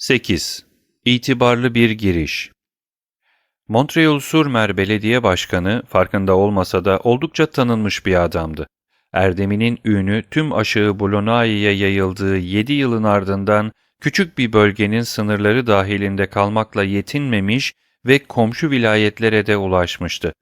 8. İtibarlı bir giriş Montreal-sur-Mer Belediye Başkanı farkında olmasa da oldukça tanınmış bir adamdı. Erdeminin ünü tüm aşağı Bolonai'ye yayıldığı 7 yılın ardından küçük bir bölgenin sınırları dahilinde kalmakla yetinmemiş ve komşu vilayetlere de ulaşmıştı.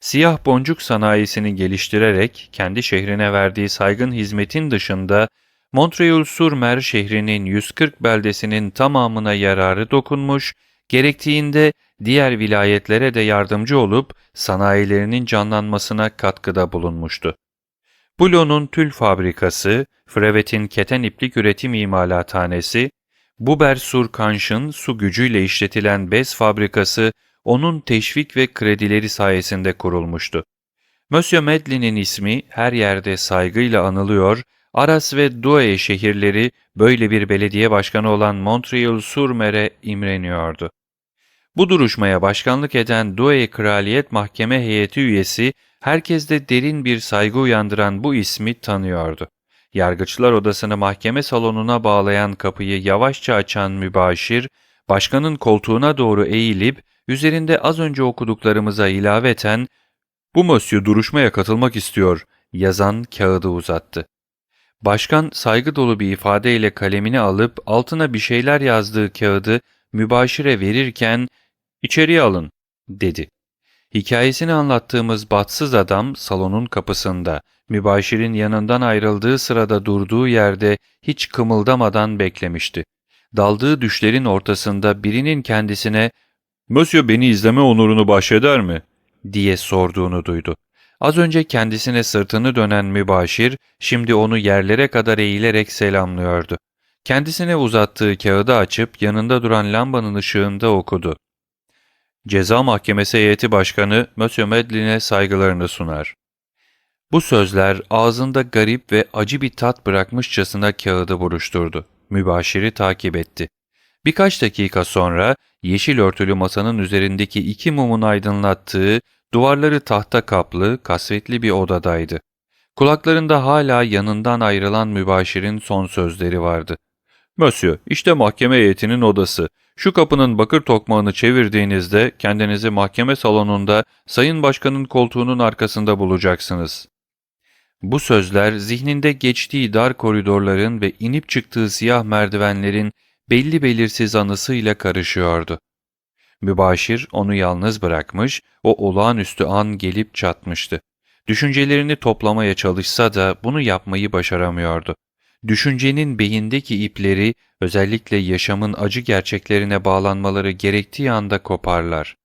Siyah boncuk sanayisini geliştirerek kendi şehrine verdiği saygın hizmetin dışında Montreal-sur-Mer şehrinin 140 beldesinin tamamına yararı dokunmuş, gerektiğinde diğer vilayetlere de yardımcı olup sanayilerinin canlanmasına katkıda bulunmuştu. Bulon'un tül fabrikası, Frevet'in keten iplik üretim imalathanesi, Buber-sur-Kanş'ın su gücüyle işletilen bez fabrikası onun teşvik ve kredileri sayesinde kurulmuştu. Monsieur Medlin'in ismi her yerde saygıyla anılıyor, Aras ve Douai şehirleri böyle bir belediye başkanı olan Montreal-sur-Mer'e imreniyordu. Bu duruşmaya başkanlık eden Douai Kraliyet Mahkeme Heyeti üyesi herkeste derin bir saygı uyandıran bu ismi tanıyordu. Yargıçlar odasını mahkeme salonuna bağlayan kapıyı yavaşça açan mübaşir, başkanın koltuğuna doğru eğilip üzerinde az önce okuduklarımıza ilaveten ''Bu monsieur duruşmaya katılmak istiyor'' yazan kağıdı uzattı. Başkan saygı dolu bir ifadeyle kalemini alıp altına bir şeyler yazdığı kağıdı mübaşire verirken ''İçeriye alın'' dedi. Hikayesini anlattığımız batsız adam salonun kapısında, mübaşirin yanından ayrıldığı sırada durduğu yerde hiç kımıldamadan beklemişti. Daldığı düşlerin ortasında birinin kendisine ''Monsieur beni izleme onurunu bahşeder mi?'' diye sorduğunu duydu. Az önce kendisine sırtını dönen mübaşir, şimdi onu yerlere kadar eğilerek selamlıyordu. Kendisine uzattığı kağıdı açıp yanında duran lambanın ışığında okudu. Ceza Mahkemesi Heyeti Başkanı Monsieur Medlin'e saygılarını sunar. Bu sözler ağzında garip ve acı bir tat bırakmışçasına kağıdı buruşturdu. Mübaşiri takip etti. Birkaç dakika sonra yeşil örtülü masanın üzerindeki iki mumun aydınlattığı, duvarları tahta kaplı, kasvetli bir odadaydı. Kulaklarında hala yanından ayrılan mübaşirin son sözleri vardı. ''Monsieur, işte mahkeme heyetinin odası. Şu kapının bakır tokmağını çevirdiğinizde kendinizi mahkeme salonunda Sayın Başkan'ın koltuğunun arkasında bulacaksınız.'' Bu sözler zihninde geçtiği dar koridorların ve inip çıktığı siyah merdivenlerin belli belirsiz anısıyla karışıyordu. Mübaşir onu yalnız bırakmış, o olağanüstü an gelip çatmıştı. Düşüncelerini toplamaya çalışsa da bunu yapmayı başaramıyordu. Düşüncenin beyindeki ipleri özellikle yaşamın acı gerçeklerine bağlanmaları gerektiği anda koparlar.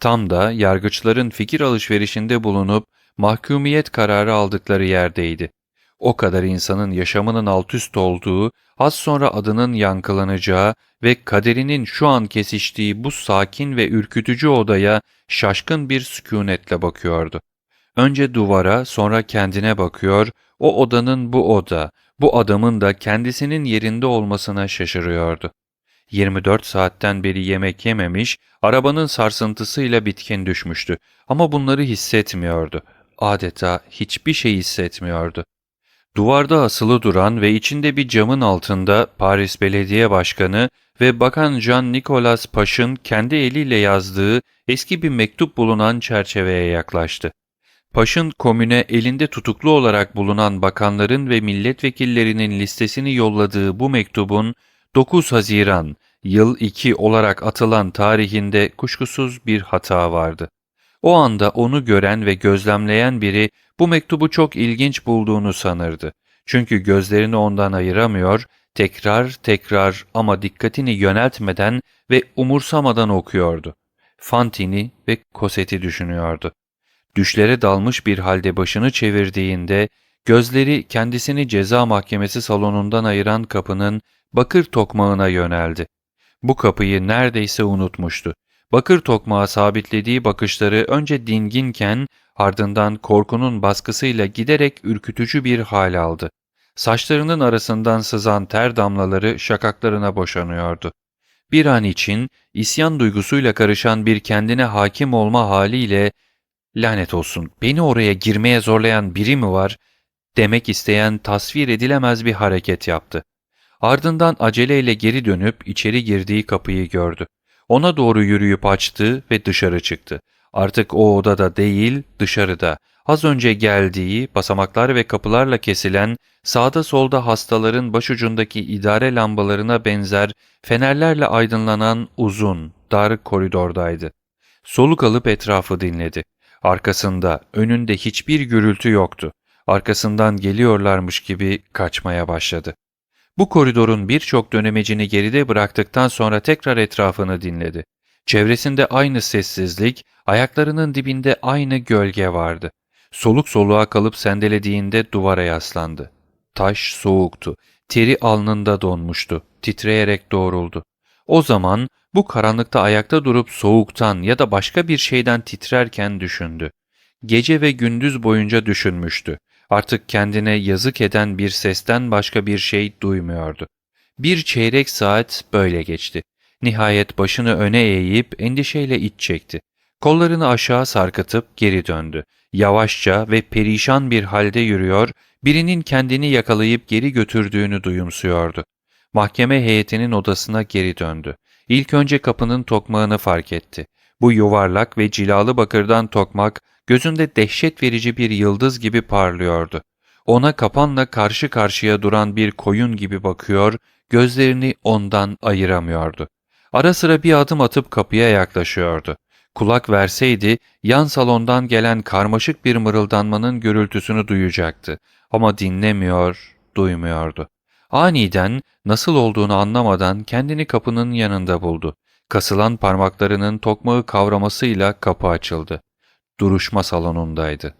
Tam da yargıçların fikir alışverişinde bulunup mahkumiyet kararı aldıkları yerdeydi. O kadar insanın yaşamının altüst olduğu, az sonra adının yankılanacağı ve kaderinin şu an kesiştiği bu sakin ve ürkütücü odaya şaşkın bir sükunetle bakıyordu. Önce duvara, sonra kendine bakıyor, o odanın bu oda, bu adamın da kendisinin yerinde olmasına şaşırıyordu. 24 saatten beri yemek yememiş, arabanın sarsıntısıyla bitkin düşmüştü ama bunları hissetmiyordu. Adeta hiçbir şey hissetmiyordu. Duvarda asılı duran ve içinde bir camın altında Paris Belediye Başkanı ve Bakan Jean Nicolas Paş'ın kendi eliyle yazdığı eski bir mektup bulunan çerçeveye yaklaştı. Paş'ın komüne elinde tutuklu olarak bulunan bakanların ve milletvekillerinin listesini yolladığı bu mektubun 9 Haziran yıl 2 olarak atılan tarihinde kuşkusuz bir hata vardı. O anda onu gören ve gözlemleyen biri bu mektubu çok ilginç bulduğunu sanırdı. Çünkü gözlerini ondan ayıramıyor, tekrar tekrar ama dikkatini yöneltmeden ve umursamadan okuyordu. Fantini ve Cosette'i düşünüyordu. Düşlere dalmış bir halde başını çevirdiğinde gözleri kendisini ceza mahkemesi salonundan ayıran kapının bakır tokmağına yöneldi. Bu kapıyı neredeyse unutmuştu. Bakır tokmağa sabitlediği bakışları önce dinginken ardından korkunun baskısıyla giderek ürkütücü bir hal aldı. Saçlarının arasından sızan ter damlaları şakaklarına boşanıyordu. Bir an için isyan duygusuyla karışan bir kendine hakim olma haliyle lanet olsun beni oraya girmeye zorlayan biri mi var demek isteyen tasvir edilemez bir hareket yaptı. Ardından aceleyle geri dönüp içeri girdiği kapıyı gördü. Ona doğru yürüyüp açtı ve dışarı çıktı. Artık o odada değil, dışarıda. Az önce geldiği, basamaklar ve kapılarla kesilen, sağda solda hastaların başucundaki idare lambalarına benzer fenerlerle aydınlanan uzun, dar koridordaydı. Soluk alıp etrafı dinledi. Arkasında, önünde hiçbir gürültü yoktu. Arkasından geliyorlarmış gibi kaçmaya başladı. Bu koridorun birçok dönemecini geride bıraktıktan sonra tekrar etrafını dinledi. Çevresinde aynı sessizlik, ayaklarının dibinde aynı gölge vardı. Soluk soluğa kalıp sendelediğinde duvara yaslandı. Taş soğuktu. Teri alnında donmuştu. Titreyerek doğruldu. O zaman bu karanlıkta ayakta durup soğuktan ya da başka bir şeyden titrerken düşündü. Gece ve gündüz boyunca düşünmüştü. Artık kendine yazık eden bir sesten başka bir şey duymuyordu. Bir çeyrek saat böyle geçti. Nihayet başını öne eğip endişeyle iç çekti. Kollarını aşağı sarkıtıp geri döndü. Yavaşça ve perişan bir halde yürüyor, birinin kendini yakalayıp geri götürdüğünü duyumsuyordu. Mahkeme heyetinin odasına geri döndü. İlk önce kapının tokmağını fark etti. Bu yuvarlak ve cilalı bakırdan tokmak gözünde dehşet verici bir yıldız gibi parlıyordu. Ona kapanla karşı karşıya duran bir koyun gibi bakıyor, gözlerini ondan ayıramıyordu. Ara sıra bir adım atıp kapıya yaklaşıyordu. Kulak verseydi yan salondan gelen karmaşık bir mırıldanmanın gürültüsünü duyacaktı. Ama dinlemiyor, duymuyordu. Aniden nasıl olduğunu anlamadan kendini kapının yanında buldu. Kasılan parmaklarının tokmağı kavramasıyla kapı açıldı. Duruşma salonundaydı.